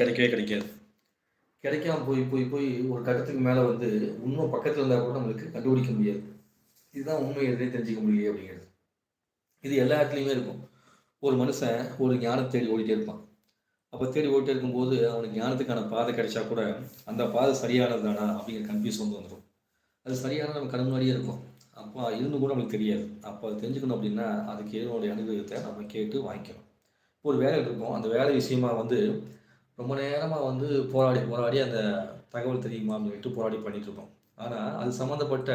கிடைக்கவே கிடைக்காது. கிடைக்காம போய் போய் போய் ஒரு கட்டத்துக்கு மேலே வந்து இன்னும் பக்கத்தில் இருந்தால் கூட நம்மளுக்கு கண்டுபிடிக்க முடியாது. இதுதான் உண்மை எதுனே தெரிஞ்சிக்க முடியல அப்படிங்கிறது. இது எல்லா இடத்துலையுமே இருக்கும். ஒரு மனுஷன் ஒரு ஞானத்தை தேடி ஓடிட்டே இருப்பான். அப்போ தேடி ஓடிட்டே இருக்கும்போது அவனுக்கு ஞானத்துக்கான பாதை கிடைச்சா கூட அந்த பாதை சரியானது தானா அப்படிங்கிற கன்ஃபியூஸ் வந்து வந்துடும் அது சரியான நம்ம கண் முன்னாடியே இருக்கும். அப்போ இருந்து கூட நம்மளுக்கு தெரியாது. அப்போ அது தெரிஞ்சுக்கணும் அப்படின்னா அதுக்கு ஏதோடைய அனுபவத்தை நம்ம கேட்டு வாங்கிக்கணும். ஒரு வேலை இருக்கும். அந்த வேலை விஷயமா வந்து ரொம்ப நேரமாக வந்து போராடி போராடி அந்த தகவல் தெரியுமா அப்படின்னு சொல்லிட்டு போராடி பண்ணிகிட்ருப்போம் ஆனால் அது சம்மந்தப்பட்ட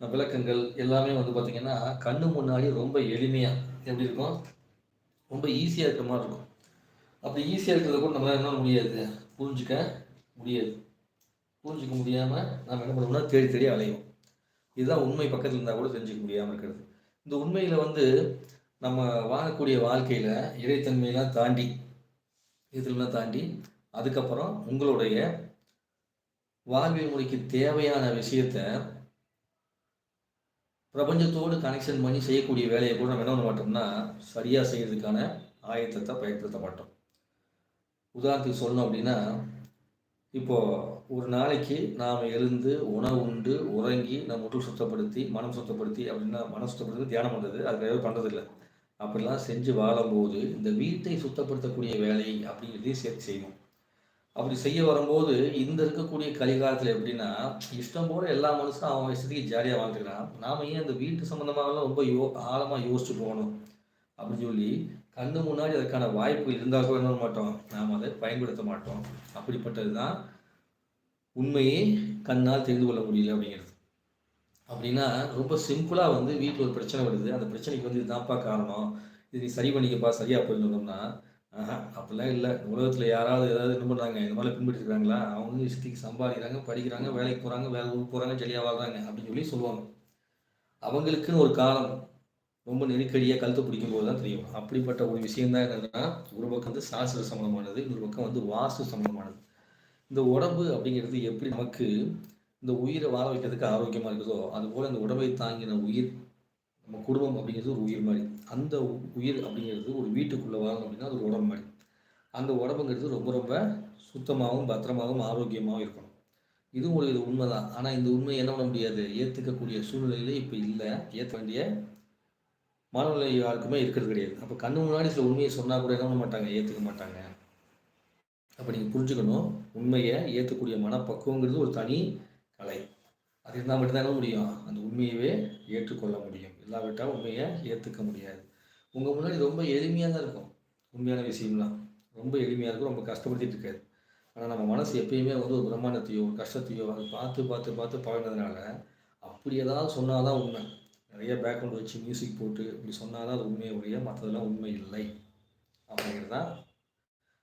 விளக்கங்கள் எல்லாமே வந்து பார்த்திங்கன்னா கண்ணு முன்னாடி ரொம்ப எளிமையாக எப்படி இருக்கும்? ரொம்ப ஈஸியாக இருக்கிற மாதிரி இருக்கும். அப்படி ஈஸியாக இருக்கிறத கூட நம்மளால் என்ன முடியாது? புரிஞ்சிக்க முடியாது. புரிஞ்சிக்க முடியாமல் நம்ம என்ன பண்ணுவோம்னா தேடி தேடி அலையும் இதுதான் உண்மை பக்கத்தில் இருந்தால் கூட தெரிஞ்சிக்க முடியாமல் இருக்கிறது. இந்த உண்மையில் வந்து நம்ம வாழக்கூடிய வாழ்க்கையில் இறைத்தன்மையெல்லாம் தாண்டி இதெல்லாம் தாண்டி அதுக்கப்புறம் உங்களுடைய வாழ்வியல் முறைக்கு தேவையான விஷயத்த பிரபஞ்சத்தோடு கனெக்ஷன் பண்ணி செய்யக்கூடிய வேலையை கூட நம்ம என்ன பண்ண மாட்டோம்னா சரியாக செய்யறதுக்கான ஆயத்தத்தை பயன்படுத்த மாட்டோம். உதாரணத்துக்கு சொல்லணும் அப்படின்னா இப்போது ஒரு நாளைக்கு நாம் எழுந்து உணவு உண்டு உறங்கி நம்ம உடல் சுத்தப்படுத்தி மனம் சுத்தப்படுத்தி அப்படின்னா மனம் சுத்தப்படுத்தி தியானம் பண்ணுறது அது வேறு பண்ணுறதில்லை அப்படிலாம் செஞ்சு வாழும்போது இந்த வீட்டை சுத்தப்படுத்தக்கூடிய வேலை அப்படிங்கிறதையும் சேர்த்து செய்யணும். அப்படி செய்ய வரும்போது இந்த இருக்கக்கூடிய கலிகாலத்தில் எப்படின்னா இஷ்டம் போல எல்லா மனுஷனும் அவன் இஷ்டத்துக்கு ஜாலியாக வாழ்ந்துக்கிறான். நாம் ஏன் அந்த வீட்டு சம்மந்தமாகலாம் ரொம்ப யோ ஆழமாக யோசிச்சு போகணும்? அப்படின்னு சொல்லி கண்ணு முன்னாடி அதுக்கான வாய்ப்புகள் இருந்தால் கூட என்ன மாட்டோம்? நாம் அதை பயன்படுத்த மாட்டோம். அப்படிப்பட்டது தான் உண்மையை கண்ணால் தெரிந்து கொள்ள முடியல அப்படிங்கிறது. அப்படின்னா ரொம்ப சிம்பிளாக வந்து வீட்டில் ஒரு பிரச்சனை வருது. அந்த பிரச்சனைக்கு வந்து இதுதான்ப்பா காரணம். இது நீ சரி பண்ணிக்கப்பா சரியாக போயிருந்தோம்னா அப்படிலாம் இல்லை. உலகத்தில் யாராவது ஏதாவது என்ன பண்ணுறாங்க இந்த மாதிரி பின்பற்றிருக்காங்களா? அவங்க வந்து இஷ்டத்துக்கு சம்பாதிக்கிறாங்க படிக்கிறாங்க வேலைக்கு போகிறாங்க வேலை ஊருக்கு போகிறாங்க ஜெலியாக வாழ்கிறாங்க அப்படின்னு சொல்லி சொல்லுவாங்க. அவங்களுக்குன்னு ஒரு காலம் ரொம்ப நெருக்கடியாக கழுத்து பிடிக்கும் போது தான் தெரியும். அப்படிப்பட்ட ஒரு விஷயம் தான் என்னன்னா ஒரு பக்கம் வந்து சாஸ்திர சம்பந்தமானது இன்னொரு பக்கம் வந்து வாஸ்து சம்மந்தமானது இந்த உடம்பு அப்படிங்கிறது எப்படி நமக்கு இந்த உயிரை வாழ வைக்கிறதுக்கு ஆரோக்கியமாக இருக்குதோ அதுபோல் அந்த உடம்பை தாங்கின உயிர் நம்ம குடும்பம் அப்படிங்கிறது ஒரு உயிர் மாதிரி. அந்த உயிர் அப்படிங்கிறது ஒரு வீட்டுக்குள்ளே வாழணும் அப்படின்னா அது ஒரு உடம்பு மாதிரி. அந்த உடம்புங்கிறது ரொம்ப ரொம்ப சுத்தமாகவும் பத்திரமாகவும் ஆரோக்கியமாகவும் இருக்கணும். இதுவும் ஒரு இது உண்மை தான் ஆனால் இந்த உண்மை என்ன பண்ண முடியாது? ஏற்றுக்கக்கூடிய சூழ்நிலையிலே இப்போ இல்லை. ஏற்ற வேண்டிய மனநிலை யாருக்குமே இருக்கிறது கிடையாது. அப்போ கண்ணு முன்னாடி சில உண்மையை சொன்னால் கூட என்ன பண்ண மாட்டாங்க? ஏற்றுக்க மாட்டாங்க. அப்போ நீங்கள் புரிஞ்சுக்கணும் உண்மையை ஏற்றக்கூடிய மனப்பக்குவங்கிறது ஒரு தனி கலை. அது இருந்தால் மட்டும்தான் என்ன முடியும். அந்த உண்மையவே ஏற்றுக்கொள்ள முடியும். இல்லாவிட்டால் உண்மையை ஏற்றுக்க முடியாது. உங்கள் முன்னாடி ரொம்ப எளிமையாக தான் இருக்கும். உண்மையான விஷயம்லாம். ரொம்ப எளிமையாக இருக்கும். ரொம்ப கஷ்டப்படுத்திட்டு இருக்காது. ஆனால் நம்ம மனசு எப்பயுமே வந்து ஒரு பிரம்மாண்டத்தையோ ஒரு கஷ்டத்தையோ அதை பார்த்து பார்த்து பார்த்து பழகினதுனால அப்படி ஏதாவது சொன்னால் தான் உண்மை. நிறைய பேக்ரவுண்ட் வச்சு மியூசிக் போட்டு இப்படி சொன்னால் தான் அது உண்மையை உடைய மற்றதெல்லாம் உண்மை இல்லை. அப்படிங்கிறது தான்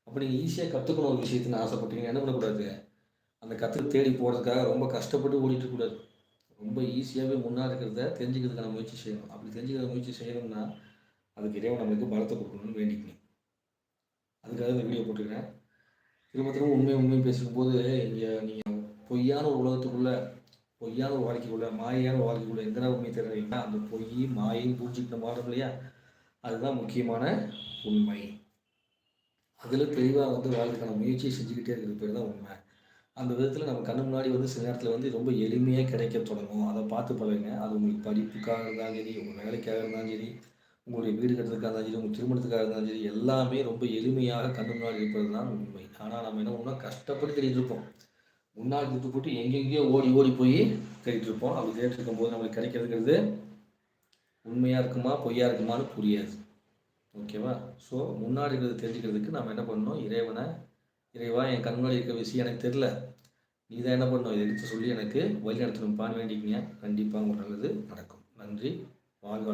அப்போ நீங்கள் ஈஸியாக கற்றுக்கணும் ஒரு விஷயத்துன்னு ஆசைப்பட்டீங்கன்னா என்ன பண்ணக்கூடாது? அந்த கற்றுக்கு தேடி போகிறதுக்காக ரொம்ப கஷ்டப்பட்டு ஓடிட்டு ரொம்ப ஈஸியாகவே முன்னாடி இருக்கிறத தெரிஞ்சுக்கிறதுக்கான முயற்சி செய்யணும். அப்படி தெரிஞ்சுக்கிற முயற்சி செய்யணும்னா அதுக்கு இறைவன் நம்மளுக்கு பலத்தை கொடுக்கணும்னு வேண்டிக்கணும். அதுக்காக இந்த வீடியோ போட்டுக்கிறேன். திரும்ப திரும்ப உண்மை உண்மை பேசும்போது இங்கே நீங்கள் பொய்யான ஒரு உலகத்துக்குள்ளே பொய்யான ஒரு வாழ்க்கைக்குள்ள மாயான ஒரு வாழ்க்கைக்குள்ள எந்த உண்மை தெரியுங்கன்னா அந்த பொய் மாயையும் புரிஞ்சுக்கிட்ட மாறும் இல்லையா? அதுதான் முக்கியமான உண்மை. அதில் தெளிவாக வந்து வாழ்க்கைக்கான முயற்சியை செஞ்சுக்கிட்டே இருக்கிற பேர் தான் உண்மை. அந்த விதத்தில் நம்ம கண்ணு முன்னாடி வந்து சில நேரத்தில் வந்து ரொம்ப எளிமையாக கிடைக்க தொடங்கும். அதை பார்த்து பழகுங்க. அது உங்களுக்கு படிப்புக்காக இருந்தாலும் சரி உங்கள் வேலைக்காக இருந்தாலும் சரி உங்களுடைய வீடு கட்டுறதுக்காக இருந்தாலும் சரி உங்கள் திருமணத்துக்காக இருந்தாலும் சரி எல்லாமே ரொம்ப எளிமையாக கண்ணு முன்னாடி இருப்பது தான் உண்மை. ஆனால் நம்ம என்ன பண்ணோம் கஷ்டப்பட்டு தேடிட்டு இருப்போம். முன்னாடி திட்டு போட்டு எங்கெங்கேயோ ஓடி ஓடி போய் தேடிட்டு இருப்போம். அப்படி தேடிட்டு இருக்கும்போது நம்மளுக்கு கிடைக்கிறதுங்கிறது உண்மையாக இருக்குமா பொய்யா இருக்குமான்னு புரியாது. ஓகேவா? ஸோ முன்னாடி இருக்கிறது தெரிஞ்சுக்கிறதுக்கு நம்ம என்ன பண்ணணும்? இறைவனை இறைவா என் கண்மொழி இருக்க விஷயம் எனக்கு தெரில நீ தான் என்ன பண்ணணும்? இதை எடுத்து சொல்லி எனக்கு வழி நடத்தணும்ப்பான்னு வேண்டிக்கிங்க கண்டிப்பாக உங்களுக்கு நல்லது நடக்கும். நன்றி. வாழ்க